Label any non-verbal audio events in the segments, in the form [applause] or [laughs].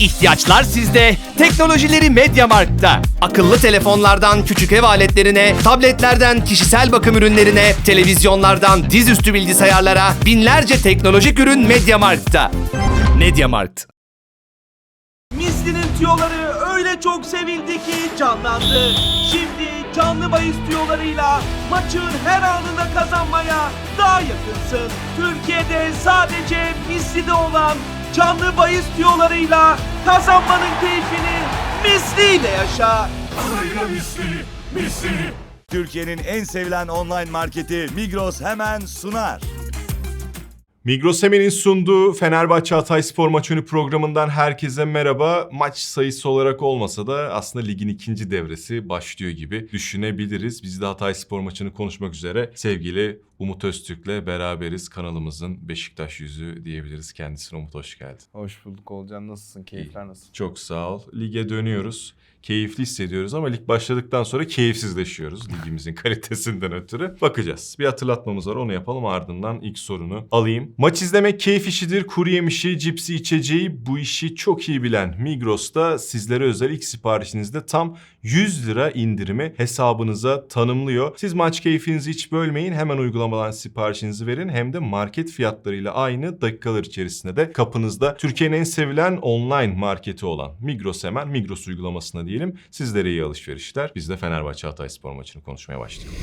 İhtiyaçlar sizde, teknolojileri Mediamarkt'ta. Akıllı telefonlardan küçük ev aletlerine, tabletlerden kişisel bakım ürünlerine, televizyonlardan dizüstü bilgisayarlara binlerce teknolojik ürün Mediamarkt'ta. Mediamarkt. Misli'nin tüyoları öyle çok sevildi ki canlandı. Şimdi canlı bahis tüyolarıyla maçın her anında kazanmaya daha yakınsın. Türkiye'de sadece Misli'de olan canlı bahis tüyolarıyla kazanmanın keyfini Misli ile yaşa. Türkiye'nin en sevilen online marketi Migros hemen sunar. Migros Hemen'in sunduğu Fenerbahçe Hatayspor maç önü programından herkese merhaba. Maç sayısı olarak olmasa da aslında ligin ikinci devresi başlıyor gibi düşünebiliriz. Biz de Hatayspor maçını konuşmak üzere sevgili Umut Öztürk'le beraberiz. Kanalımızın Beşiktaş yüzü diyebiliriz kendisine. Umut hoş geldin. Hoş bulduk Olcan. Nasılsın? Keyifler nasıl? Çok sağ ol. Lige dönüyoruz. Keyifli hissediyoruz ama lig başladıktan sonra keyifsizleşiyoruz ligimizin [laughs] kalitesinden ötürü. Bakacağız. Bir hatırlatmamız var onu yapalım ardından ilk sorunu alayım. Maç izlemek keyif işidir. Kuru yemişi, cipsi, içeceği bu işi çok iyi bilen Migros'ta sizlere özel ilk siparişinizde tam 100 lira indirimi hesabınıza tanımlıyor. Siz maç keyfinizi hiç bölmeyin. Hemen uygulamadan siparişinizi verin. Hem de market fiyatlarıyla aynı dakikalar içerisinde de kapınızda Türkiye'nin en sevilen online marketi olan Migros hemen Migros uygulamasına diyelim. Sizlere iyi alışverişler. Biz de Fenerbahçe Hatayspor maçını konuşmaya başlayalım.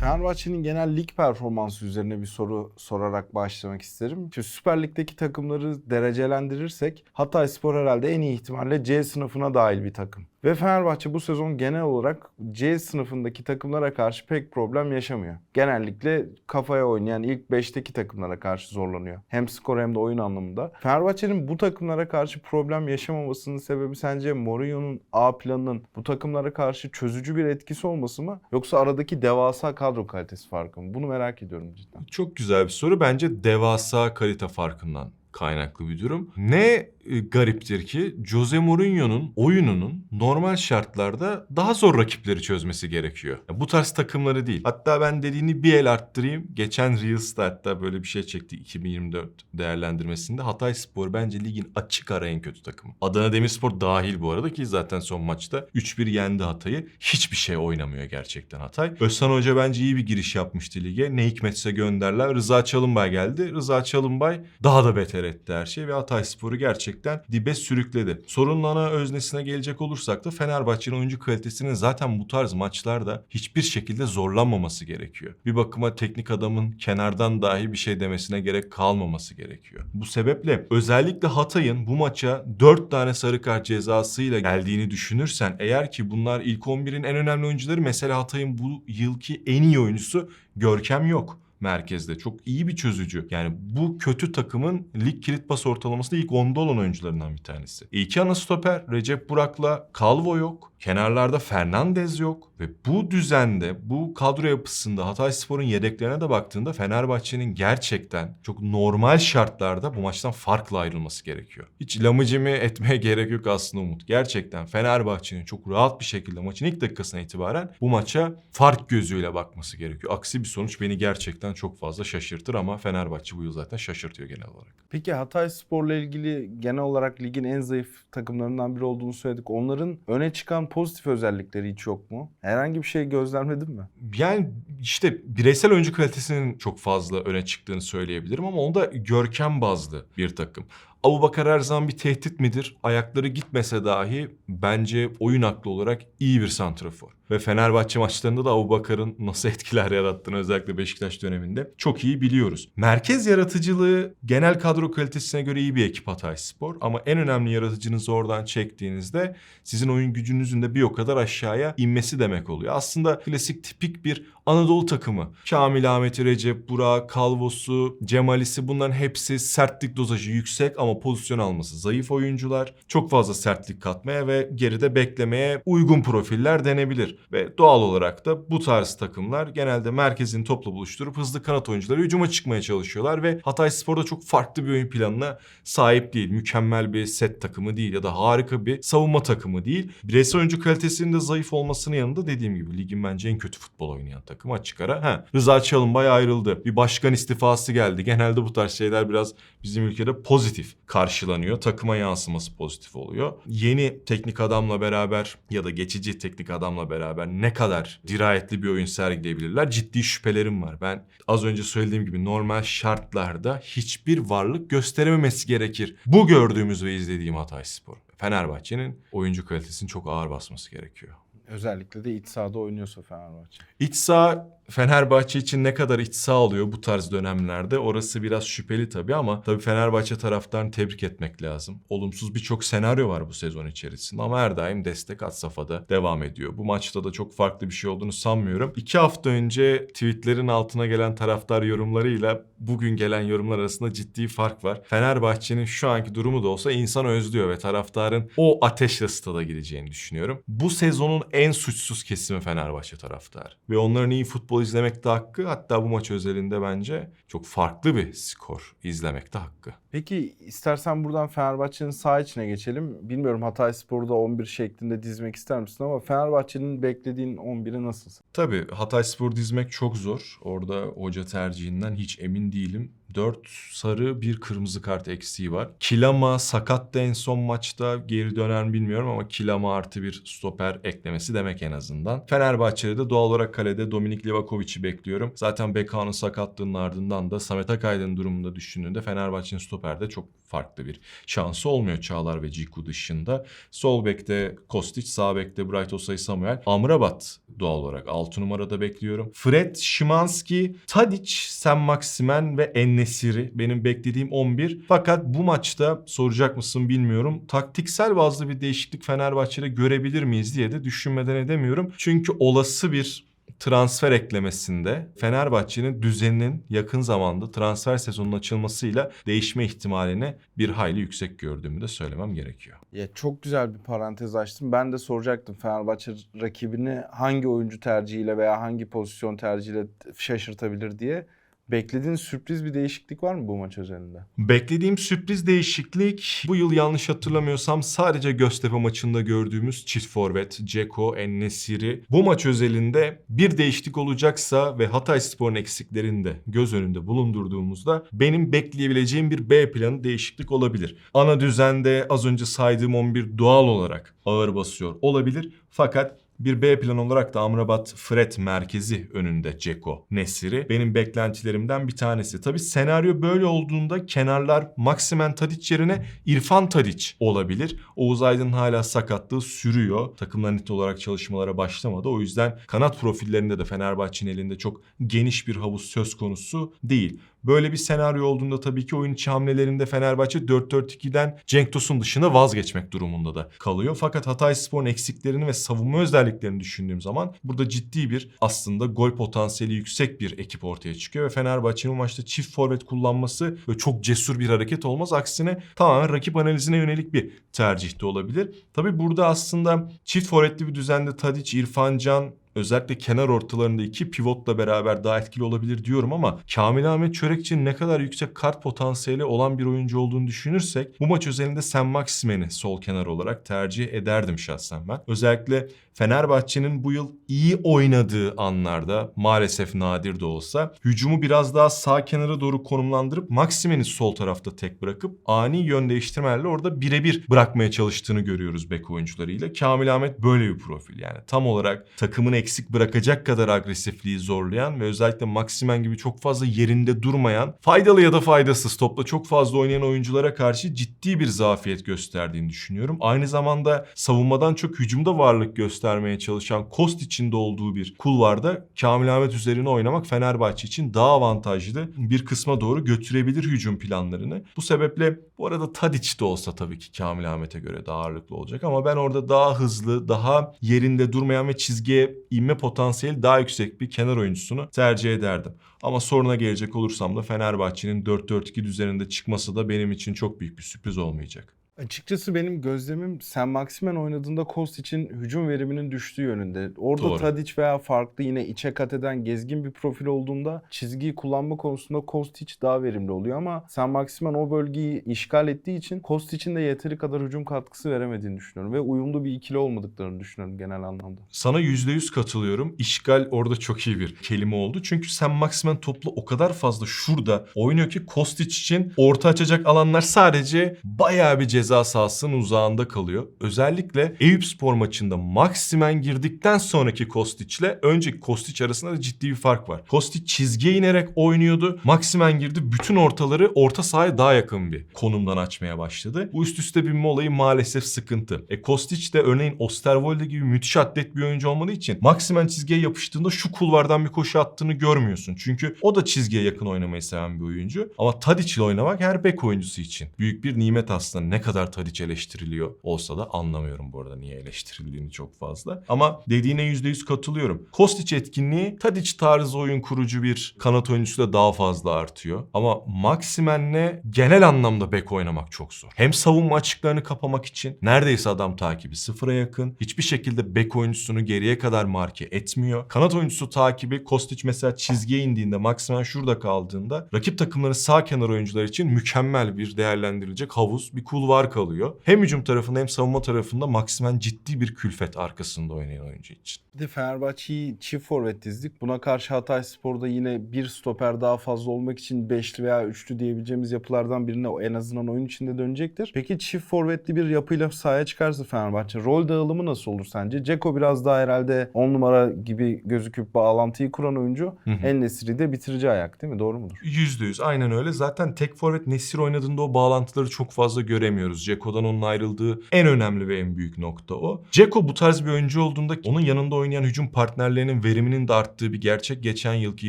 Fenerbahçe'nin genel lig performansı üzerine bir soru sorarak başlamak isterim. Şimdi Süper Lig'deki takımları derecelendirirsek Hatayspor herhalde en iyi ihtimalle C sınıfına dahil bir takım. Ve Fenerbahçe bu sezon genel olarak C sınıfındaki takımlara karşı pek problem yaşamıyor. Genellikle kafaya oynayan ilk 5'teki takımlara karşı zorlanıyor. Hem skor hem de oyun anlamında. Fenerbahçe'nin bu takımlara karşı problem yaşamamasının sebebi sence Mourinho'nun A planının bu takımlara karşı çözücü bir etkisi olması mı? Yoksa aradaki devasa kadro kalitesi farkı mı? Bunu merak ediyorum cidden. Çok güzel bir soru. Bence devasa kalite farkından kaynaklı bir durum. Ne e, gariptir ki Jose Mourinho'nun oyununun normal şartlarda daha zor rakipleri çözmesi gerekiyor. Ya bu tarz takımları değil. Hatta ben dediğini bir el arttırayım. Geçen Reels'ta hatta böyle bir şey çekti 2024 değerlendirmesinde. Hatay Spor bence ligin açık ara en kötü takımı. Adana Demirspor dahil bu arada ki zaten son maçta 3-1 yendi Hatay'ı. Hiçbir şey oynamıyor gerçekten Hatay. Özhan Hoca bence iyi bir giriş yapmıştı lige. Ne hikmetse gönderler. Rıza Çalınbay geldi. Rıza Çalınbay daha da beter etti her şeyi ve Hatay Spor'u gerçekten dibe sürükledi. Sorunun ana öznesine gelecek olursak da Fenerbahçe'nin oyuncu kalitesinin zaten bu tarz maçlarda hiçbir şekilde zorlanmaması gerekiyor. Bir bakıma teknik adamın kenardan dahi bir şey demesine gerek kalmaması gerekiyor. Bu sebeple özellikle Hatay'ın bu maça 4 tane sarı kart cezasıyla geldiğini düşünürsen eğer ki bunlar ilk 11'in en önemli oyuncuları mesela Hatay'ın bu yılki en iyi oyuncusu Görkem yok merkezde. Çok iyi bir çözücü. Yani bu kötü takımın lig kilit pas ortalamasında ilk 10'da olan oyuncularından bir tanesi. İki ana stoper Recep Burak'la Calvo yok. Kenarlarda Fernandez yok. Ve bu düzende, bu kadro yapısında Hatay Spor'un yedeklerine de baktığında Fenerbahçe'nin gerçekten çok normal şartlarda bu maçtan farklı ayrılması gerekiyor. Hiç lamıcımı etmeye [laughs] gerek yok aslında Umut. Gerçekten Fenerbahçe'nin çok rahat bir şekilde maçın ilk dakikasına itibaren bu maça fark gözüyle bakması gerekiyor. Aksi bir sonuç beni gerçekten çok fazla şaşırtır ama Fenerbahçe bu yıl zaten şaşırtıyor genel olarak. Peki Hatay Spor'la ilgili genel olarak ligin en zayıf takımlarından biri olduğunu söyledik. Onların öne çıkan pozitif özellikleri hiç yok mu? Herhangi bir şey gözlemledin mi? Yani işte bireysel oyuncu kalitesinin çok fazla öne çıktığını söyleyebilirim ama onda görkem bazlı bir takım. Abu Bakar her zaman bir tehdit midir? Ayakları gitmese dahi bence oyun aklı olarak iyi bir santrafor. Ve Fenerbahçe maçlarında da Abu Bakar'ın nasıl etkiler yarattığını özellikle Beşiktaş döneminde çok iyi biliyoruz. Merkez yaratıcılığı genel kadro kalitesine göre iyi bir ekip Hatay Spor. Ama en önemli yaratıcınızı oradan çektiğinizde sizin oyun gücünüzün de bir o kadar aşağıya inmesi demek oluyor. Aslında klasik tipik bir Anadolu takımı. Kamil Ahmet'i, Recep, Burak, Kalvosu, Cemalisi bunların hepsi sertlik dozajı yüksek ama pozisyon alması zayıf oyuncular. Çok fazla sertlik katmaya ve geride beklemeye uygun profiller denebilir. Ve doğal olarak da bu tarz takımlar genelde merkezin topla buluşturup hızlı kanat oyuncuları hücuma çıkmaya çalışıyorlar ve Hatay Spor'da çok farklı bir oyun planına sahip değil. Mükemmel bir set takımı değil ya da harika bir savunma takımı değil. Bireysel oyuncu kalitesinin de zayıf olmasının yanında dediğim gibi ligin bence en kötü futbol oynayan takımı. Takımı açık ara. Ha, Rıza Çalınbay ayrıldı. Bir başkan istifası geldi. Genelde bu tarz şeyler biraz bizim ülkede pozitif karşılanıyor. Takıma yansıması pozitif oluyor. Yeni teknik adamla beraber ya da geçici teknik adamla beraber ne kadar dirayetli bir oyun sergileyebilirler ciddi şüphelerim var. Ben az önce söylediğim gibi normal şartlarda hiçbir varlık gösterememesi gerekir. Bu gördüğümüz ve izlediğim Hatay Spor. Fenerbahçe'nin oyuncu kalitesinin çok ağır basması gerekiyor. Özellikle de iç sahada oynuyorsa Fenerbahçe. İç saha Fenerbahçe için ne kadar iç saha oluyor bu tarz dönemlerde orası biraz şüpheli tabii ama tabii Fenerbahçe taraftarını tebrik etmek lazım. Olumsuz birçok senaryo var bu sezon içerisinde ama her daim destek at safhada devam ediyor. Bu maçta da çok farklı bir şey olduğunu sanmıyorum. İki hafta önce tweetlerin altına gelen taraftar yorumlarıyla bugün gelen yorumlar arasında ciddi fark var. Fenerbahçe'nin şu anki durumu da olsa insan özlüyor ve taraftarın o ateşle stada gideceğini düşünüyorum. Bu sezonun en suçsuz kesimi Fenerbahçe taraftarı. Ve onların iyi futbol izlemekte hakkı hatta bu maç özelinde bence çok farklı bir skor izlemekte hakkı. Peki istersen buradan Fenerbahçe'nin sağ içine geçelim. Bilmiyorum Hatay Spor'u da 11 şeklinde dizmek ister misin ama Fenerbahçe'nin beklediğin 11'i nasılsın? Tabii Hatay Spor dizmek çok zor. Orada hoca tercihinden hiç emin değilim. 4 sarı bir kırmızı kart eksiği var. Kilama sakattı en son maçta geri döner mi bilmiyorum ama Kilama artı bir stoper eklemesi demek en azından. Fenerbahçe'de de doğal olarak kalede Dominik Livakovic'i bekliyorum. Zaten Beka'nın sakatlığının ardından da Samet Akaydın durumunda düşündüğünde Fenerbahçe'nin stoperde çok farklı bir şansı olmuyor Çağlar ve Ciku dışında. Sol bekte Kostic, sağ bekte Bright Osay Samuel. Amrabat doğal olarak 6 numarada bekliyorum. Fred, Şimanski, Tadic, Sen Maximen ve Ennesiri benim beklediğim 11. Fakat bu maçta soracak mısın bilmiyorum. Taktiksel bazlı bir değişiklik Fenerbahçe'de görebilir miyiz diye de düşünmeden edemiyorum. Çünkü olası bir transfer eklemesinde Fenerbahçe'nin düzeninin yakın zamanda transfer sezonunun açılmasıyla değişme ihtimalini bir hayli yüksek gördüğümü de söylemem gerekiyor. Ya çok güzel bir parantez açtım. Ben de soracaktım Fenerbahçe rakibini hangi oyuncu tercihiyle veya hangi pozisyon tercihiyle şaşırtabilir diye. Beklediğin sürpriz bir değişiklik var mı bu maç özelinde? Beklediğim sürpriz değişiklik bu yıl yanlış hatırlamıyorsam sadece Göztepe maçında gördüğümüz çift forvet Ceko, Ennesiri. Bu maç özelinde bir değişiklik olacaksa ve Hatay Spor'un eksiklerini de göz önünde bulundurduğumuzda benim bekleyebileceğim bir B planı değişiklik olabilir. Ana düzende az önce saydığım 11 doğal olarak ağır basıyor olabilir fakat bir B plan olarak da Amrabat Fred merkezi önünde Ceko Nesiri benim beklentilerimden bir tanesi. Tabi senaryo böyle olduğunda kenarlar Maximen Tadic yerine İrfan Tadic olabilir. Oğuz Aydın hala sakatlığı sürüyor. Takımlar net olarak çalışmalara başlamadı. O yüzden kanat profillerinde de Fenerbahçe'nin elinde çok geniş bir havuz söz konusu değil. Böyle bir senaryo olduğunda tabii ki oyun içi hamlelerinde Fenerbahçe 4-4-2'den Cenk Tosun dışında vazgeçmek durumunda da kalıyor. Fakat Hatay Spor'un eksiklerini ve savunma özelliklerini düşündüğüm zaman burada ciddi bir aslında gol potansiyeli yüksek bir ekip ortaya çıkıyor ve Fenerbahçe'nin bu maçta çift forvet kullanması böyle çok cesur bir hareket olmaz. Aksine tamamen rakip analizine yönelik bir tercih de olabilir. Tabii burada aslında çift forvetli bir düzende Tadic, İrfan Can, özellikle kenar ortalarında iki pivotla beraber daha etkili olabilir diyorum ama Kamil Ahmet Çörekçi'nin ne kadar yüksek kart potansiyeli olan bir oyuncu olduğunu düşünürsek bu maç özelinde Sen Maximen'i sol kenar olarak tercih ederdim şahsen ben. Özellikle Fenerbahçe'nin bu yıl iyi oynadığı anlarda maalesef nadir de olsa hücumu biraz daha sağ kenara doğru konumlandırıp Maximen'i sol tarafta tek bırakıp ani yön değiştirmelerle orada birebir bırakmaya çalıştığını görüyoruz bek oyuncularıyla. Kamil Ahmet böyle bir profil yani tam olarak takımın eksik bırakacak kadar agresifliği zorlayan ve özellikle Maximen gibi çok fazla yerinde durmayan, faydalı ya da faydasız topla çok fazla oynayan oyunculara karşı ciddi bir zafiyet gösterdiğini düşünüyorum. Aynı zamanda savunmadan çok hücumda varlık göstermeye çalışan Kost içinde olduğu bir kulvarda Kamil Ahmet üzerine oynamak Fenerbahçe için daha avantajlı bir kısma doğru götürebilir hücum planlarını. Bu sebeple bu arada Tadic de olsa tabii ki Kamil Ahmet'e göre daha ağırlıklı olacak ama ben orada daha hızlı, daha yerinde durmayan ve çizgiye inme potansiyeli daha yüksek bir kenar oyuncusunu tercih ederdim. Ama soruna gelecek olursam da Fenerbahçe'nin 4-4-2 düzeninde çıkması da benim için çok büyük bir sürpriz olmayacak. Açıkçası benim gözlemim Sen Maximen oynadığında Kost için hücum veriminin düştüğü yönünde. Orada Doğru. Tadic veya farklı yine içe kat eden gezgin bir profil olduğunda çizgiyi kullanma konusunda Kostic daha verimli oluyor ama Sen Maximen o bölgeyi işgal ettiği için Kostic'in de yeteri kadar hücum katkısı veremediğini düşünüyorum ve uyumlu bir ikili olmadıklarını düşünüyorum genel anlamda. Sana %100 katılıyorum. İşgal orada çok iyi bir kelime oldu. Çünkü sen Maximen toplu o kadar fazla şurada oynuyor ki Kostić için orta açacak alanlar sadece bayağı bir ceza sahasının uzağında kalıyor. Özellikle Eyüp Spor maçında Maximen girdikten sonraki Kostić'le önceki Kostić arasında da ciddi bir fark var. Kostić çizgiye inerek oynuyordu. Maximen girdi. Bütün ortaları orta sahaya daha yakın bir konumdan açmaya başladı. Bu üst üste binme olayı maalesef sıkıntı. E Kostić de örneğin Osterwolde gibi müthiş atlet bir oyuncu olmadığı için Maximen çizgiye yapıştığında şu kulvardan bir koşu attığını görmüyorsun. Çünkü o da çizgiye yakın oynamayı seven bir oyuncu. Ama Tadic ile oynamak her bek oyuncusu için büyük bir nimet aslında. Ne kadar Tadic eleştiriliyor olsa da anlamıyorum bu arada niye eleştirildiğini çok fazla. Ama dediğine %100 katılıyorum. Kostić etkinliği Tadic tarzı oyun kurucu bir kanat oyuncusu da daha fazla artıyor. Ama Maximen'le genel anlamda bek oynamak çok zor. Hem savunma açıklarını kapamak için neredeyse adam takibi sıfıra yakın. Hiçbir şekilde bek oyuncusunu geriye kadar marke etmiyor. Kanat oyuncusu takibi Kostić mesela çizgiye indiğinde Maximen şurada kaldığında rakip takımların sağ kenar oyuncular için mükemmel bir değerlendirilecek havuz bir kulvar kalıyor. Hem hücum tarafında hem savunma tarafında Maximen ciddi bir külfet arkasında oynayan oyuncu için. Bir de Fenerbahçe'yi çift forvet dizdik. Buna karşı Hatay Spor'da yine bir stoper daha fazla olmak için beşli veya üçlü diyebileceğimiz yapılardan birine en azından oyun içinde dönecektir. Peki çift forvetli bir yapıyla sahaya çıkarsa Fenerbahçe rol dağılımı nasıl olur sence? Ceko biraz daha herhalde 10 numara gibi gözüküp bağlantıyı kuran oyuncu. Hı hı. Nesiri de bitirici ayak değil mi? Doğru mudur? Yüzde yüz aynen öyle. Zaten tek forvet Nesir oynadığında o bağlantıları çok fazla göremiyoruz. Ceko'dan onun ayrıldığı en önemli ve en büyük nokta o. Ceko bu tarz bir oyuncu olduğunda onun yanında oynayan hücum partnerlerinin veriminin de arttığı bir gerçek. Geçen yılki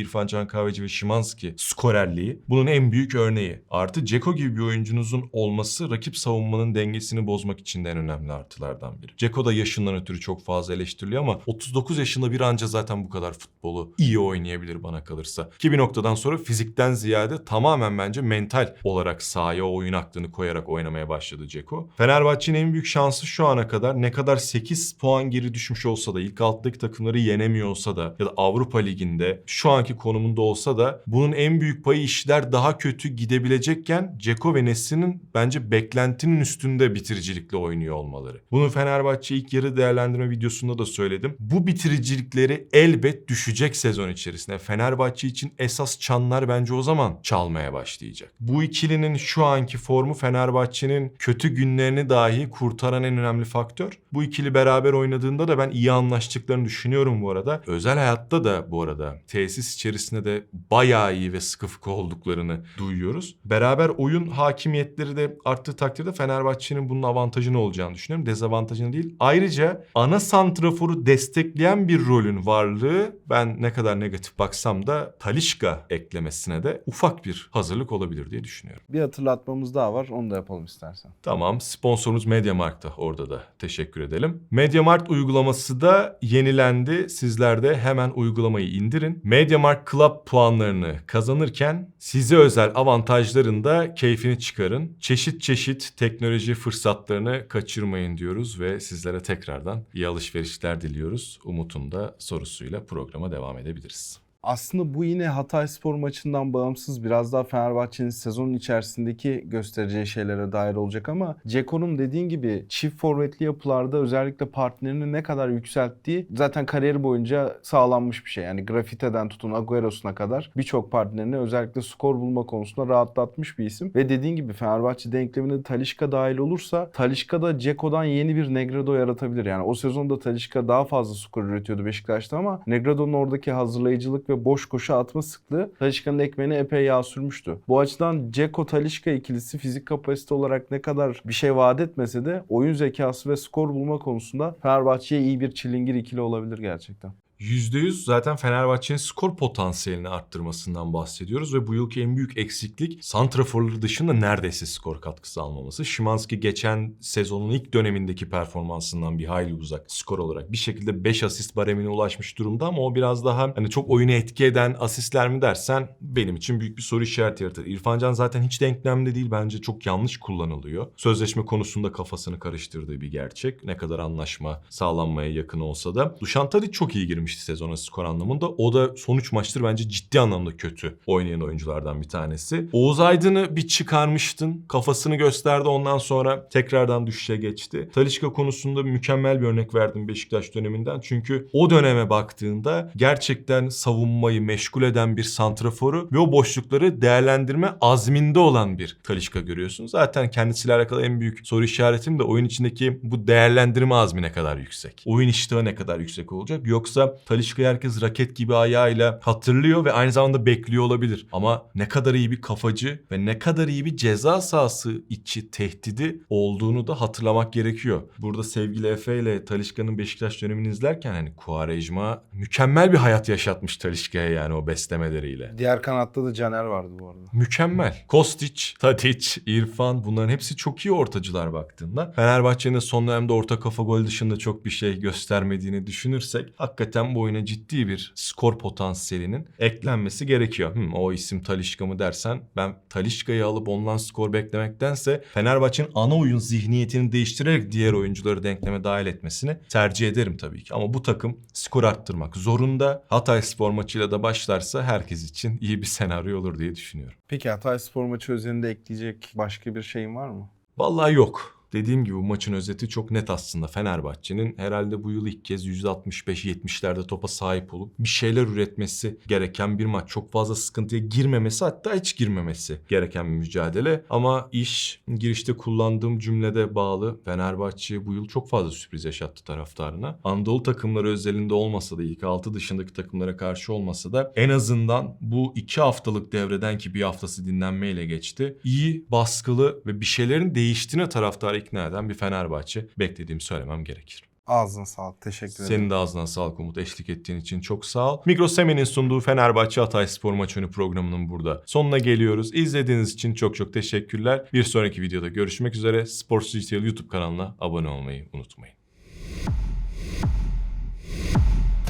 İrfan Can Kahveci ve Şimanski skorerliği bunun en büyük örneği. Artı Ceko gibi bir oyuncunuzun olması rakip savunmanın dengesini bozmak için de en önemli artılardan biri. Ceko da yaşından ötürü çok fazla eleştiriliyor ama 39 yaşında bir anca zaten bu kadar futbolu iyi oynayabilir bana kalırsa. Ki bir noktadan sonra fizikten ziyade tamamen bence mental olarak sahaya oyun aklını koyarak oynamaya başladı Ceko. Fenerbahçe'nin en büyük şansı şu ana kadar ne kadar 8 puan geri düşmüş olsa da ilk alttaki takımları yenemiyor olsa da ya da Avrupa Ligi'nde şu anki konumunda olsa da bunun en büyük payı işler daha kötü gidebilecekken Ceko ve Nesli'nin bence beklentinin üstünde bitiricilikle oynuyor olmaları. Bunu Fenerbahçe ilk yarı değerlendirme videosunda da söyledim. Bu bitiricilikleri elbet düşecek sezon içerisinde. Fenerbahçe için esas çanlar bence o zaman çalmaya başlayacak. Bu ikilinin şu anki formu Fenerbahçe'nin kötü günlerini dahi kurtaran en önemli faktör. Bu ikili beraber oynadığında da ben iyi anlaştıklarını düşünüyorum bu arada. Özel hayatta da bu arada tesis içerisinde de bayağı iyi ve sıkı fıkı olduklarını duyuyoruz. Beraber oyun hakimiyetleri de arttığı takdirde Fenerbahçe'nin bunun avantajını olacağını düşünüyorum. Dezavantajını değil. Ayrıca ana santraforu destekleyen bir rolün varlığı ben ne kadar negatif baksam da Talişka eklemesine de ufak bir hazırlık olabilir diye düşünüyorum. Bir hatırlatmamız daha var. Onu da yapalım istersen. Tamam sponsorumuz Mediamarkt'ta orada da teşekkür edelim. Mediamarkt uygulaması da yenilendi. Sizler de hemen uygulamayı indirin. Mediamarkt Club puanlarını kazanırken size özel avantajların da keyfini çıkarın. Çeşit çeşit teknoloji fırsatlarını kaçırmayın diyoruz ve sizlere tekrardan iyi alışverişler diliyoruz. Umut'un da sorusuyla programa devam edebiliriz. Aslında bu yine Hatay Spor maçından bağımsız biraz daha Fenerbahçe'nin sezonun içerisindeki göstereceği şeylere dair olacak ama Ceko'nun dediğin gibi çift forvetli yapılarda özellikle partnerini ne kadar yükselttiği zaten kariyeri boyunca sağlanmış bir şey. Yani Grafite'den tutun Agüero'suna kadar birçok partnerini özellikle skor bulma konusunda rahatlatmış bir isim. Ve dediğin gibi Fenerbahçe denklemine de Talişka dahil olursa Talişka da Ceko'dan yeni bir Negredo yaratabilir. Yani o sezonda Talişka daha fazla skor üretiyordu Beşiktaş'ta ama Negredo'nun oradaki hazırlayıcılık ve boş koşu atma sıklığı Talişka'nın ekmeğine epey yağ sürmüştü. Bu açıdan Ceko Talişka ikilisi fizik kapasite olarak ne kadar bir şey vaat etmese de oyun zekası ve skor bulma konusunda Fenerbahçe'ye iyi bir çilingir ikili olabilir gerçekten. %100 zaten Fenerbahçe'nin skor potansiyelini arttırmasından bahsediyoruz ve bu yılki en büyük eksiklik santraforları dışında neredeyse skor katkısı almaması. Şimanski geçen sezonun ilk dönemindeki performansından bir hayli uzak skor olarak. Bir şekilde 5 asist baremine ulaşmış durumda ama o biraz daha hani çok oyunu etki eden asistler mi dersen benim için büyük bir soru işareti yaratır. İrfan Can zaten hiç denklemde değil bence çok yanlış kullanılıyor. Sözleşme konusunda kafasını karıştırdığı bir gerçek. Ne kadar anlaşma sağlanmaya yakın olsa da. Dušan Tadić çok iyi girmişti sezona skor anlamında. O da son 3 maçtır bence ciddi anlamda kötü oynayan oyunculardan bir tanesi. Oğuz Aydın'ı bir çıkarmıştın. Kafasını gösterdi ondan sonra tekrardan düşüşe geçti. Talişka konusunda mükemmel bir örnek verdim Beşiktaş döneminden. Çünkü o döneme baktığında gerçekten savunmayı meşgul eden bir santraforu ve o boşlukları değerlendirme azminde olan bir Talişka görüyorsun. Zaten kendisiyle alakalı en büyük soru işaretim de oyun içindeki bu değerlendirme azmi ne kadar yüksek. Oyun iştahı ne kadar yüksek olacak. Yoksa Talişka'yı herkes raket gibi ayağıyla hatırlıyor ve aynı zamanda bekliyor olabilir. Ama ne kadar iyi bir kafacı ve ne kadar iyi bir ceza sahası içi tehdidi olduğunu da hatırlamak gerekiyor. Burada sevgili Efe ile Talişka'nın Beşiktaş dönemini izlerken hani Kuarejma mükemmel bir hayat yaşatmış Talişka'ya yani o beslemeleriyle. Diğer kanatta da Caner vardı bu arada. Mükemmel. Kostić, Tadic, İrfan bunların hepsi çok iyi ortacılar baktığında. Fenerbahçe'nin son dönemde orta kafa gol dışında çok bir şey göstermediğini düşünürsek hakikaten bu oyuna ciddi bir skor potansiyelinin eklenmesi gerekiyor. Hmm, o isim Talişka mı dersen ben Talişka'yı alıp ondan skor beklemektense Fenerbahçe'nin ana oyun zihniyetini değiştirerek diğer oyuncuları denkleme dahil etmesini tercih ederim tabii ki. Ama bu takım skor arttırmak zorunda. Hatay spor maçıyla da başlarsa herkes için iyi bir senaryo olur diye düşünüyorum. Peki Hatay Spor maçı özelinde ekleyecek başka bir şeyin var mı? Vallahi yok. Dediğim gibi bu maçın özeti çok net aslında. Fenerbahçe'nin herhalde bu yıl ilk kez %65-70'lerde topa sahip olup bir şeyler üretmesi gereken bir maç. Çok fazla sıkıntıya girmemesi hatta hiç girmemesi gereken bir mücadele. Ama iş girişte kullandığım cümlede bağlı. Fenerbahçe bu yıl çok fazla sürpriz yaşattı taraftarına. Anadolu takımları özelinde olmasa da ilk 6 dışındaki takımlara karşı olmasa da en azından bu 2 haftalık devreden ki bir haftası dinlenmeyle geçti. İyi, baskılı ve bir şeylerin değiştiğine taraftarı ikna eden bir Fenerbahçe beklediğimi söylemem gerekir. Ağzına sağlık. Teşekkür ederim. Senin de ağzına sağlık Umut. Eşlik ettiğin için çok sağ ol. Migros Emen'in sunduğu Fenerbahçe Hatay Spor Maç Önü programının burada sonuna geliyoruz. İzlediğiniz için çok çok teşekkürler. Bir sonraki videoda görüşmek üzere. Sports Digital YouTube kanalına abone olmayı unutmayın.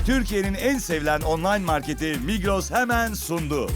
Türkiye'nin en sevilen online marketi Migros hemen sundu.